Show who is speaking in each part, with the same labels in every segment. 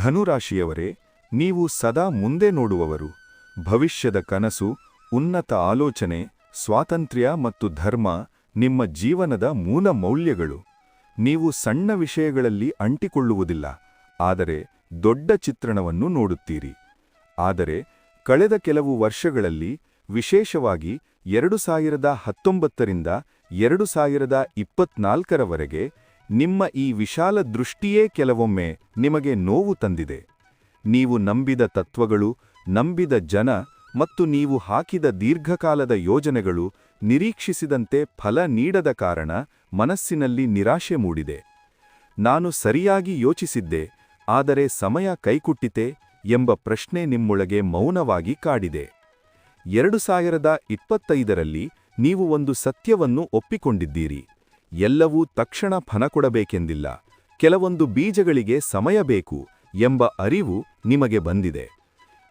Speaker 1: ಧನುರಾಶಿಯವರೇ, ನೀವು ಸದಾ ಮುಂದೆ ನೋಡುವವರು. ಭವಿಷ್ಯದ ಕನಸು, ಉನ್ನತ ಆಲೋಚನೆ, ಸ್ವಾತಂತ್ರ್ಯ ಮತ್ತು ಧರ್ಮ, ನಿಮ್ಮ ಜೀವನದ ಮೂಲ ಮೌಲ್ಯಗಳು. ನೀವು ಸಣ್ಣ ವಿಷಯಗಳಲ್ಲಿ ಅಂಟಿಕೊಳ್ಳುವುದಿಲ್ಲ, ಆದರೆ ದೊಡ್ಡ ಚಿತ್ರಣವನ್ನು ನೋಡುತ್ತೀರಿ. ಆದರೆ ಕಳೆದ ಕೆಲವು ವರ್ಷಗಳಲ್ಲಿ, ವಿಶೇಷವಾಗಿ ಎರಡು ಸಾವಿರದ ಹತ್ತೊಂಬತ್ತರಿಂದ ಎರಡು ಸಾವಿರದ ಇಪ್ಪತ್ನಾಲ್ಕರವರೆಗೆ ನಿಮ್ಮ ಈ ವಿಶಾಲ ದೃಷ್ಟಿಯೇ ಕೆಲವೊಮ್ಮೆ ನಿಮಗೆ ನೋವು ತಂದಿದೆ. ನೀವು ನಂಬಿದ ತತ್ವಗಳು, ನಂಬಿದ ಜನ ಮತ್ತು ನೀವು ಹಾಕಿದ ದೀರ್ಘಕಾಲದ ಯೋಜನೆಗಳು ನಿರೀಕ್ಷಿಸಿದಂತೆ ಫಲ ನೀಡದ ಕಾರಣ ಮನಸ್ಸಿನಲ್ಲಿ ನಿರಾಶೆ ಮೂಡಿದೆ. ನಾನು ಸರಿಯಾಗಿ ಯೋಚಿಸಿದ್ದೆ, ಆದರೆ ಸಮಯ ಕೈಕುಟ್ಟಿತೆ ಎಂಬ ಪ್ರಶ್ನೆ ನಿಮ್ಮೊಳಗೆ ಮೌನವಾಗಿ ಕಾಡಿದೆ. ಎರಡು ಸಾವಿರದ ಇಪ್ಪತ್ತೈದರಲ್ಲಿ ನೀವು ಒಂದು ಸತ್ಯವನ್ನು ಒಪ್ಪಿಕೊಂಡಿದ್ದೀರಿ. ಎಲ್ಲವೂ ತಕ್ಷಣ ಫನ ಕೊಡಬೇಕೆಂದಿಲ್ಲ. ಕೆಲವೊಂದು ಬೀಜಗಳಿಗೆ ಸಮಯ ಬೇಕು ಎಂಬ ಅರಿವು ನಿಮಗೆ ಬಂದಿದೆ.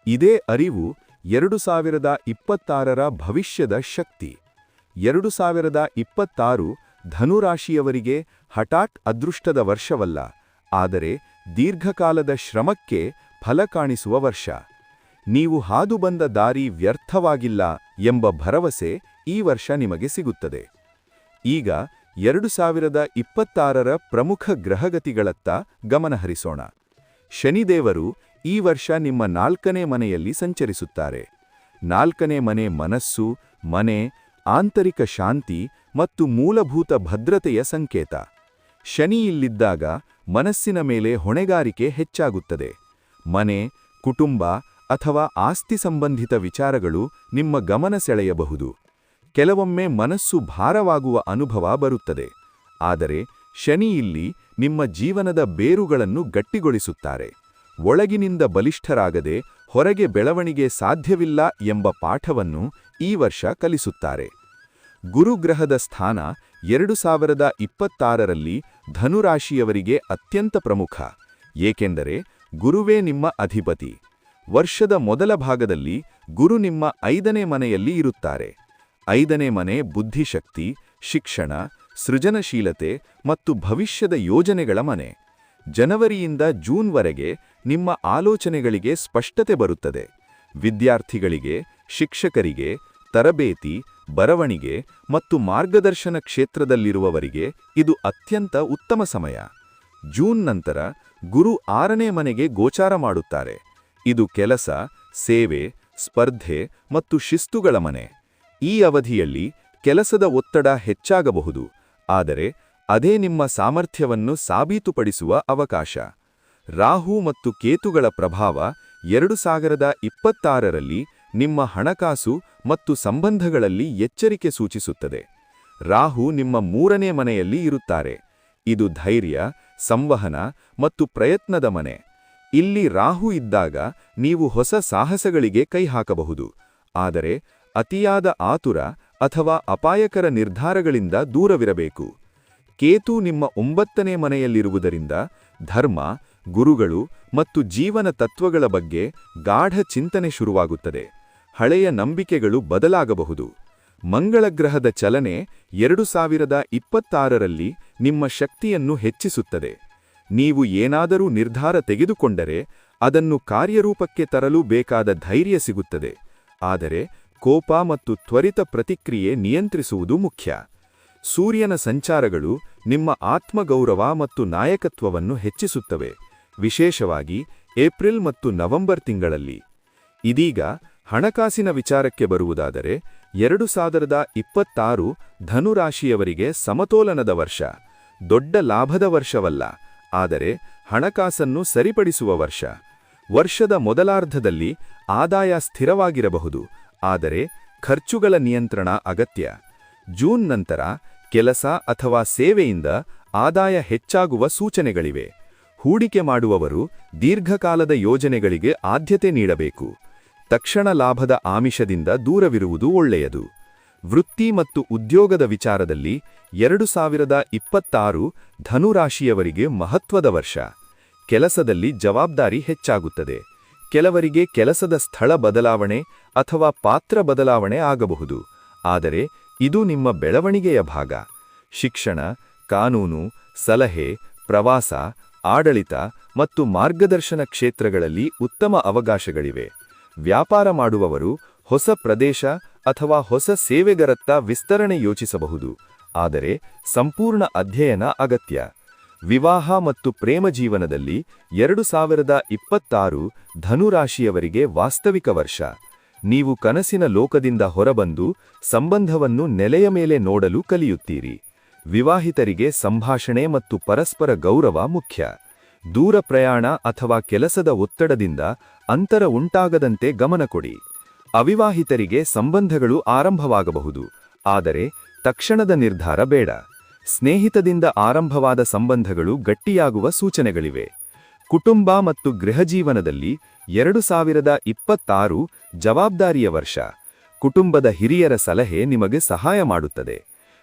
Speaker 1: ಇದೇ ಅರಿವು ಎರಡು ಸಾವಿರದ ಇಪ್ಪತ್ತಾರರ ಭವಿಷ್ಯದ ಶಕ್ತಿ. ಎರಡು ಸಾವಿರದ ಇಪ್ಪತ್ತಾರು ಧನುರಾಶಿಯವರಿಗೆ ಹಠಾತ್ ಅದೃಷ್ಟದ ವರ್ಷವಲ್ಲ, ಆದರೆ ದೀರ್ಘಕಾಲದ ಶ್ರಮಕ್ಕೆ ಫಲ ಕಾಣಿಸುವ ವರ್ಷ. ನೀವು ಹಾದು ಬಂದ ದಾರಿ ವ್ಯರ್ಥವಾಗಿಲ್ಲ ಎಂಬ ಭರವಸೆ ಈ ವರ್ಷ ನಿಮಗೆ ಸಿಗುತ್ತದೆ. ಈಗ ಎರಡು ಸಾವಿರದ ಇಪ್ಪತ್ತಾರರ ಪ್ರಮುಖ ಗ್ರಹಗತಿಗಳತ್ತ ಗಮನಹರಿಸೋಣ. ಶನಿದೇವರು ಈ ವರ್ಷ ನಿಮ್ಮ ನಾಲ್ಕನೇ ಮನೆಯಲ್ಲಿ ಸಂಚರಿಸುತ್ತಾರೆ. ನಾಲ್ಕನೇ ಮನೆ ಮನಸ್ಸು, ಮನೆ, ಆಂತರಿಕ ಶಾಂತಿ ಮತ್ತು ಮೂಲಭೂತ ಭದ್ರತೆಯ ಸಂಕೇತ. ಶನಿ ಇಲ್ಲಿದ್ದಾಗ ಮನಸ್ಸಿನ ಮೇಲೆ ಹೊಣೆಗಾರಿಕೆ ಹೆಚ್ಚಾಗುತ್ತದೆ. ಮನೆ, ಕುಟುಂಬ ಅಥವಾ ಆಸ್ತಿ ಸಂಬಂಧಿತ ವಿಚಾರಗಳು ನಿಮ್ಮ ಗಮನ ಸೆಳೆಯಬಹುದು. ಕೆಲವೊಮ್ಮೆ ಮನಸ್ಸು ಭಾರವಾಗುವ ಅನುಭವ ಬರುತ್ತದೆ. ಆದರೆ ಶನಿ ಇಲ್ಲಿ ನಿಮ್ಮ ಜೀವನದ ಬೇರುಗಳನ್ನು ಗಟ್ಟಿಗೊಳಿಸುತ್ತಾರೆ. ಒಳಗಿನಿಂದ ಬಲಿಷ್ಠರಾಗದೆ ಹೊರಗೆ ಬೆಳವಣಿಗೆ ಸಾಧ್ಯವಿಲ್ಲ ಎಂಬ ಪಾಠವನ್ನು ಈ ವರ್ಷ ಕಲಿಸುತ್ತಾರೆ. ಗುರುಗ್ರಹದ ಸ್ಥಾನ ಎರಡು ಸಾವಿರದ ಇಪ್ಪತ್ತಾರರಲ್ಲಿ ಧನುರಾಶಿಯವರಿಗೆ ಅತ್ಯಂತ ಪ್ರಮುಖ. ಏಕೆಂದರೆ ಗುರುವೇ ನಿಮ್ಮ ಅಧಿಪತಿ. ವರ್ಷದ ಮೊದಲ ಭಾಗದಲ್ಲಿ ಗುರು ನಿಮ್ಮ ಐದನೇ ಮನೆಯಲ್ಲಿ ಇರುತ್ತಾರೆ. ಐದನೇ ಮನೆ ಬುದ್ಧಿಶಕ್ತಿ, ಶಿಕ್ಷಣ, ಸೃಜನಶೀಲತೆ ಮತ್ತು ಭವಿಷ್ಯದ ಯೋಜನೆಗಳ ಮನೆ. ಜನವರಿಯಿಂದ ಜೂನ್ವರೆಗೆ ನಿಮ್ಮ ಆಲೋಚನೆಗಳಿಗೆ ಸ್ಪಷ್ಟತೆ ಬರುತ್ತದೆ. ವಿದ್ಯಾರ್ಥಿಗಳಿಗೆ, ಶಿಕ್ಷಕರಿಗೆ, ತರಬೇತಿ, ಬರವಣಿಗೆ ಮತ್ತು ಮಾರ್ಗದರ್ಶನ ಕ್ಷೇತ್ರದಲ್ಲಿರುವವರಿಗೆ ಇದು ಅತ್ಯಂತ ಉತ್ತಮ ಸಮಯ. ಜೂನ್ ನಂತರ ಗುರು ಆರನೇ ಮನೆಗೆ ಗೋಚಾರ ಮಾಡುತ್ತಾರೆ. ಇದು ಕೆಲಸ, ಸೇವೆ, ಸ್ಪರ್ಧೆ ಮತ್ತು ಶಿಸ್ತುಗಳ ಮನೆ. ಈ ಅವಧಿಯಲ್ಲಿ ಕೆಲಸದ ಒತ್ತಡ ಹೆಚ್ಚಾಗಬಹುದು, ಆದರೆ ಅದೇ ನಿಮ್ಮ ಸಾಮರ್ಥ್ಯವನ್ನು ಸಾಬೀತುಪಡಿಸುವ ಅವಕಾಶ. ರಾಹು ಮತ್ತು ಕೇತುಗಳ ಪ್ರಭಾವ ಎರಡು ಸಾವಿರದ ಇಪ್ಪತ್ತಾರರಲ್ಲಿ ನಿಮ್ಮ ಹಣಕಾಸು ಮತ್ತು ಸಂಬಂಧಗಳಲ್ಲಿ ಎಚ್ಚರಿಕೆ ಸೂಚಿಸುತ್ತದೆ. ರಾಹು ನಿಮ್ಮ ಮೂರನೇ ಮನೆಯಲ್ಲಿ ಇರುತ್ತಾರೆ. ಇದು ಧೈರ್ಯ, ಸಂವಹನ ಮತ್ತು ಪ್ರಯತ್ನದ ಮನೆ. ಇಲ್ಲಿ ರಾಹು ಇದ್ದಾಗ ನೀವು ಹೊಸ ಸಾಹಸಗಳಿಗೆ ಕೈಹಾಕಬಹುದು, ಆದರೆ ಅತಿಯಾದ ಆತುರ ಅಥವಾ ಅಪಾಯಕರ ನಿರ್ಧಾರಗಳಿಂದ ದೂರವಿರಬೇಕು. ಕೇತು ನಿಮ್ಮ ಒಂಬತ್ತನೇ ಮನೆಯಲ್ಲಿರುವುದರಿಂದ ಧರ್ಮ, ಗುರುಗಳು ಮತ್ತು ಜೀವನ ತತ್ವಗಳ ಬಗ್ಗೆ ಗಾಢ ಚಿಂತನೆ ಶುರುವಾಗುತ್ತದೆ. ಹಳೆಯ ನಂಬಿಕೆಗಳು ಬದಲಾಗಬಹುದು. ಮಂಗಳ ಗ್ರಹದ ಚಲನೆ ಎರಡು ಸಾವಿರದ ಇಪ್ಪತ್ತಾರರಲ್ಲಿ ನಿಮ್ಮ ಶಕ್ತಿಯನ್ನು ಹೆಚ್ಚಿಸುತ್ತದೆ. ನೀವು ಏನಾದರೂ ನಿರ್ಧಾರ ತೆಗೆದುಕೊಂಡರೆ ಅದನ್ನು ಕಾರ್ಯರೂಪಕ್ಕೆ ತರಲು ಬೇಕಾದ ಧೈರ್ಯ ಸಿಗುತ್ತದೆ. ಆದರೆ ಕೋಪ ಮತ್ತು ತ್ವರಿತ ಪ್ರತಿಕ್ರಿಯೆ ನಿಯಂತ್ರಿಸುವುದು ಮುಖ್ಯ. ಸೂರ್ಯನ ಸಂಚಾರಗಳು ನಿಮ್ಮ ಆತ್ಮಗೌರವ ಮತ್ತು ನಾಯಕತ್ವವನ್ನು ಹೆಚ್ಚಿಸುತ್ತವೆ. ವಿಶೇಷವಾಗಿ ಏಪ್ರಿಲ್ ಮತ್ತು ನವೆಂಬರ್ ತಿಂಗಳಲ್ಲಿ. ಇದೀಗ ಹಣಕಾಸಿನ ವಿಚಾರಕ್ಕೆ ಬರುವುದಾದರೆ, ಎರಡು ಸಾವಿರದ ಇಪ್ಪತ್ತಾರು ಧನುರಾಶಿಯವರಿಗೆ ಸಮತೋಲನದ ವರ್ಷ. ದೊಡ್ಡ ಲಾಭದ ವರ್ಷವಲ್ಲ, ಆದರೆ ಹಣಕಾಸನ್ನು ಸರಿಪಡಿಸುವ ವರ್ಷ. ವರ್ಷದ ಮೊದಲಾರ್ಧದಲ್ಲಿ ಆದಾಯ ಸ್ಥಿರವಾಗಿರಬಹುದು. ಆದರೆ ಖರ್ಚುಗಳ ನಿಯಂತ್ರಣ ಅಗತ್ಯ. ಜೂನ್ ನಂತರ ಕೆಲಸ ಅಥವಾ ಸೇವೆಯಿಂದ ಆದಾಯ ಹೆಚ್ಚಾಗುವ ಸೂಚನೆಗಳಿವೆ. ಹೂಡಿಕೆ ಮಾಡುವವರು ದೀರ್ಘಕಾಲದ ಯೋಜನೆಗಳಿಗೆ ಆದ್ಯತೆ ನೀಡಬೇಕು. ತಕ್ಷಣ ಲಾಭದ ಆಮಿಷದಿಂದ ದೂರವಿರುವುದು ಒಳ್ಳೆಯದು. ವೃತ್ತಿ ಮತ್ತು ಉದ್ಯೋಗದ ವಿಚಾರದಲ್ಲಿ ಎರಡು ಸಾವಿರದ ಇಪ್ಪತ್ತಾರು ಧನುರಾಶಿಯವರಿಗೆ ಮಹತ್ವದ ವರ್ಷ. ಕೆಲಸದಲ್ಲಿ ಜವಾಬ್ದಾರಿ ಹೆಚ್ಚಾಗುತ್ತದೆ. ಕೆಲವರಿಗೆ ಕೆಲಸದ ಸ್ಥಳ ಬದಲಾವಣೆ ಅಥವಾ ಪಾತ್ರ ಬದಲಾವಣೆ ಆಗಬಹುದು. ಆದರೆ ಇದು ನಿಮ್ಮ ಬೆಳವಣಿಗೆಯ ಭಾಗ. ಶಿಕ್ಷಣ, ಕಾನೂನು, ಸಲಹೆ, ಪ್ರವಾಸ, ಆಡಳಿತ ಮತ್ತು ಮಾರ್ಗದರ್ಶನ ಕ್ಷೇತ್ರಗಳಲ್ಲಿ ಉತ್ತಮ ಅವಕಾಶಗಳಿವೆ. ವ್ಯಾಪಾರ ಮಾಡುವವರು ಹೊಸ ಪ್ರದೇಶ ಅಥವಾ ಹೊಸ ಸೇವೆಗರತ್ತ ವಿಸ್ತರಣೆ ಯೋಚಿಸಬಹುದು. ಆದರೆ ಸಂಪೂರ್ಣ ಅಧ್ಯಯನ ಅಗತ್ಯ. ವಿವಾಹ ಮತ್ತು ಪ್ರೇಮ ಜೀವನದಲ್ಲಿ ಎರಡು ಸಾವಿರದ ಇಪ್ಪತ್ತಾರು ಧನುರಾಶಿಯವರಿಗೆ ವಾಸ್ತವಿಕ ವರ್ಷ. ನೀವು ಕನಸಿನ ಲೋಕದಿಂದ ಹೊರಬಂದು ಸಂಬಂಧವನ್ನು ನೆಲೆಯ ಮೇಲೆ ನೋಡಲು ಕಲಿಯುತ್ತೀರಿ. ವಿವಾಹಿತರಿಗೆ ಸಂಭಾಷಣೆ ಮತ್ತು ಪರಸ್ಪರ ಗೌರವ ಮುಖ್ಯ. ದೂರ ಪ್ರಯಾಣ ಅಥವಾ ಕೆಲಸದ ಒತ್ತಡದಿಂದ ಅಂತರ ಉಂಟಾಗದಂತೆ ಗಮನ ಕೊಡಿ. ಅವಿವಾಹಿತರಿಗೆ ಸಂಬಂಧಗಳು ಆರಂಭವಾಗಬಹುದು. ಆದರೆ ತಕ್ಷಣದ ನಿರ್ಧಾರ ಬೇಡ. ಸ್ನೇಹಿತದಿಂದ ಆರಂಭವಾದ ಸಂಬಂಧಗಳು ಗಟ್ಟಿಯಾಗುವ ಸೂಚನೆಗಳಿವೆ. ಕುಟುಂಬ ಮತ್ತು ಗೃಹಜೀವನದಲ್ಲಿ ಎರಡು ಸಾವಿರದ ಇಪ್ಪತ್ತಾರು ಜವಾಬ್ದಾರಿಯ ವರ್ಷ. ಕುಟುಂಬದ ಹಿರಿಯರ ಸಲಹೆ ನಿಮಗೆ ಸಹಾಯ ಮಾಡುತ್ತದೆ.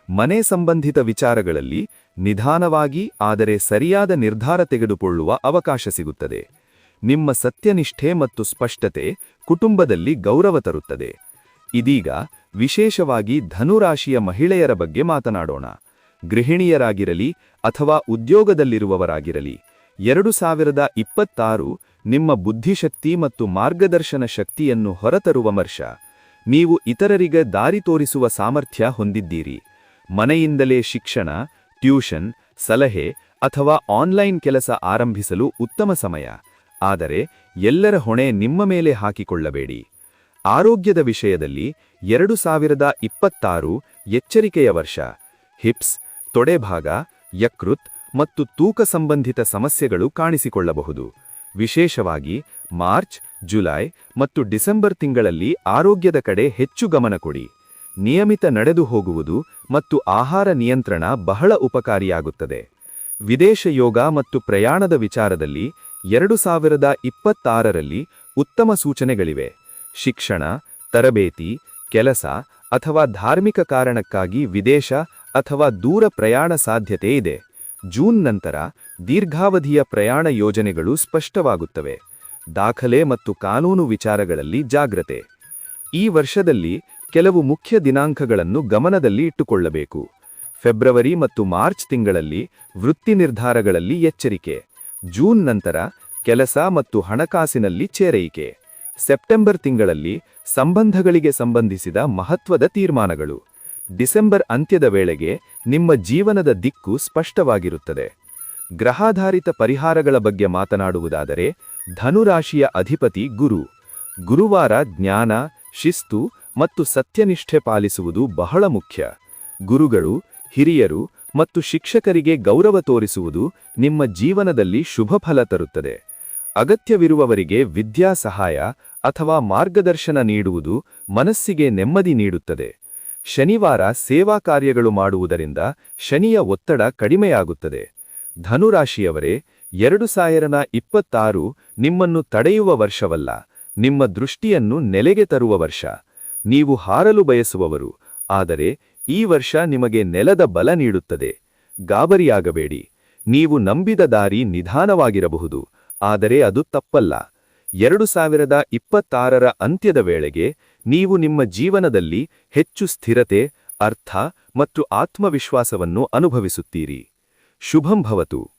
Speaker 1: ಮನೆ ಸಂಬಂಧಿತ ವಿಚಾರಗಳಲ್ಲಿ ನಿಧಾನವಾಗಿ ಆದರೆ ಸರಿಯಾದ ನಿರ್ಧಾರ ತೆಗೆದುಕೊಳ್ಳುವ ಅವಕಾಶ ಸಿಗುತ್ತದೆ. ನಿಮ್ಮ ಸತ್ಯನಿಷ್ಠೆ ಮತ್ತು ಸ್ಪಷ್ಟತೆ ಕುಟುಂಬದಲ್ಲಿ ಗೌರವ ತರುತ್ತದೆ. ಇದೀಗ ವಿಶೇಷವಾಗಿ ಧನುರಾಶಿಯ ಮಹಿಳೆಯರ ಬಗ್ಗೆ ಮಾತನಾಡೋಣ. ಗೃಹಿಣಿಯರಾಗಿರಲಿ ಅಥವಾ ಉದ್ಯೋಗದಲ್ಲಿರುವವರಾಗಿರಲಿ, ಎರಡು ಸಾವಿರದ ಇಪ್ಪತ್ತಾರು ನಿಮ್ಮ ಬುದ್ಧಿಶಕ್ತಿ ಮತ್ತು ಮಾರ್ಗದರ್ಶನ ಶಕ್ತಿಯನ್ನು ಹೊರತರುವ ವರ್ಷ ನೀವು ಇತರರಿಗೆ ದಾರಿ ತೋರಿಸುವ ಸಾಮರ್ಥ್ಯ ಹೊಂದಿದ್ದೀರಿ. ಮನೆಯಿಂದಲೇ ಶಿಕ್ಷಣ, ಟ್ಯೂಷನ್, ಸಲಹೆ ಅಥವಾ ಆನ್ಲೈನ್ ಕೆಲಸ ಆರಂಭಿಸಲು ಉತ್ತಮ ಸಮಯ. ಆದರೆ ಎಲ್ಲರ ಹೊಣೆ ನಿಮ್ಮ ಮೇಲೆ ಹಾಕಿಕೊಳ್ಳಬೇಡಿ. ಆರೋಗ್ಯದ ವಿಷಯದಲ್ಲಿ ಎರಡು ಸಾವಿರದ ಇಪ್ಪತ್ತಾರು ಎಚ್ಚರಿಕೆಯ ವರ್ಷ. ಹಿಪ್ಸ್ ತೊಡೆಭಾಗ, ಯಕೃತ್ ಮತ್ತು ತೂಕ ಸಂಬಂಧಿತ ಸಮಸ್ಯೆಗಳು ಕಾಣಿಸಿಕೊಳ್ಳಬಹುದು. ವಿಶೇಷವಾಗಿ ಮಾರ್ಚ್, ಜುಲೈ ಮತ್ತು ಡಿಸೆಂಬರ್ ತಿಂಗಳಲ್ಲಿ ಆರೋಗ್ಯದ ಕಡೆ ಹೆಚ್ಚು ಗಮನ ಕೊಡಿ. ನಿಯಮಿತ ನಡೆದು ಹೋಗುವುದು ಮತ್ತು ಆಹಾರ ನಿಯಂತ್ರಣ ಬಹಳ ಉಪಕಾರಿಯಾಗುತ್ತದೆ. ವಿದೇಶ ಯೋಗ ಮತ್ತು ಪ್ರಯಾಣದ ವಿಚಾರದಲ್ಲಿ ಎರಡು ಸಾವಿರದ ಇಪ್ಪತ್ತಾರರಲ್ಲಿ ಉತ್ತಮ ಸೂಚನೆಗಳಿವೆ. ಶಿಕ್ಷಣ, ತರಬೇತಿ, ಕೆಲಸ ಅಥವಾ ಧಾರ್ಮಿಕ ಕಾರಣಕ್ಕಾಗಿ ವಿದೇಶ ಅಥವಾ ದೂರ ಪ್ರಯಾಣ ಸಾಧ್ಯತೆ ಇದೆ. ಜೂನ್ ನಂತರ ದೀರ್ಘಾವಧಿಯ ಪ್ರಯಾಣ ಯೋಜನೆಗಳು ಸ್ಪಷ್ಟವಾಗುತ್ತವೆ. ದಾಖಲೆ ಮತ್ತು ಕಾನೂನು ವಿಚಾರಗಳಲ್ಲಿ ಜಾಗ್ರತೆ. ಈ ವರ್ಷದಲ್ಲಿ ಕೆಲವು ಮುಖ್ಯ ದಿನಾಂಕಗಳನ್ನು ಗಮನದಲ್ಲಿ ಇಟ್ಟುಕೊಳ್ಳಬೇಕು. ಫೆಬ್ರವರಿ ಮತ್ತು ಮಾರ್ಚ್ ತಿಂಗಳಲ್ಲಿ ವೃತ್ತಿ ನಿರ್ಧಾರಗಳಲ್ಲಿ ಎಚ್ಚರಿಕೆ. ಜೂನ್ ನಂತರ ಕೆಲಸ ಮತ್ತು ಹಣಕಾಸಿನಲ್ಲಿ ಚೇರೈಕೆ. ಸೆಪ್ಟೆಂಬರ್ ತಿಂಗಳಲ್ಲಿ ಸಂಬಂಧಗಳಿಗೆ ಸಂಬಂಧಿಸಿದ ಮಹತ್ವದ ತೀರ್ಮಾನಗಳು. ಡಿಸೆಂಬರ್ ಅಂತ್ಯದ ವೇಳೆಗೆ ನಿಮ್ಮ ಜೀವನದ ದಿಕ್ಕು ಸ್ಪಷ್ಟವಾಗಿರುತ್ತದೆ. ಗ್ರಹಾಧಾರಿತ ಪರಿಹಾರಗಳ ಬಗ್ಗೆ ಮಾತನಾಡುವುದಾದರೆ ಧನುರಾಶಿಯ ಅಧಿಪತಿ ಗುರು. ಗುರುವಾರ ಜ್ಞಾನ, ಶಿಸ್ತು ಮತ್ತು ಸತ್ಯನಿಷ್ಠೆ ಪಾಲಿಸುವುದು ಬಹಳ ಮುಖ್ಯ. ಗುರುಗಳು, ಹಿರಿಯರು ಮತ್ತು ಶಿಕ್ಷಕರಿಗೆ ಗೌರವ ತೋರಿಸುವುದು ನಿಮ್ಮ ಜೀವನದಲ್ಲಿ ಶುಭ ಫಲ ತರುತ್ತದೆ. ಅಗತ್ಯವಿರುವವರಿಗೆ ವಿದ್ಯಾ ಸಹಾಯ ಅಥವಾ ಮಾರ್ಗದರ್ಶನ ನೀಡುವುದು ಮನಸ್ಸಿಗೆ ನೆಮ್ಮದಿ ನೀಡುತ್ತದೆ. ಶನಿವಾರ ಸೇವಾ ಕಾರ್ಯಗಳು ಮಾಡುವುದರಿಂದ ಶನಿಯ ಒತ್ತಡ ಕಡಿಮೆಯಾಗುತ್ತದೆ. ಧನುರಾಶಿಯವರೇ, ಎರಡು ಸಾವಿರದ ಇಪ್ಪತ್ತಾರು ನಿಮ್ಮನ್ನು ತಡೆಯುವ ವರ್ಷವಲ್ಲ. ನಿಮ್ಮ ದೃಷ್ಟಿಯನ್ನು ನೆಲೆಗೆ ತರುವ ವರ್ಷ. ನೀವು ಹಾರಲು ಬಯಸುವವರು. ಆದರೆ ಈ ವರ್ಷ ನಿಮಗೆ ನೆಲದ ಬಲ ನೀಡುತ್ತದೆ. ಗಾಬರಿಯಾಗಬೇಡಿ. ನೀವು ನಂಬಿದ ದಾರಿ ನಿಧಾನವಾಗಿರಬಹುದು. ಆದರೆ ಅದು ತಪ್ಪಲ್ಲ. ಎರಡು ಸಾವಿರದ ಇಪ್ಪತ್ತಾರರ ಅಂತ್ಯದ ವೇಳೆಗೆ ನೀವು ನಿಮ್ಮ ಜೀವನದಲ್ಲಿ ಹೆಚ್ಚು ಸ್ಥಿರತೆ ಅರ್ಥ ಮತ್ತು ಆತ್ಮವಿಶ್ವಾಸವನ್ನು ಅನುಭವಿಸುತ್ತೀರಿ. ಶುಭಂ ಭವತು.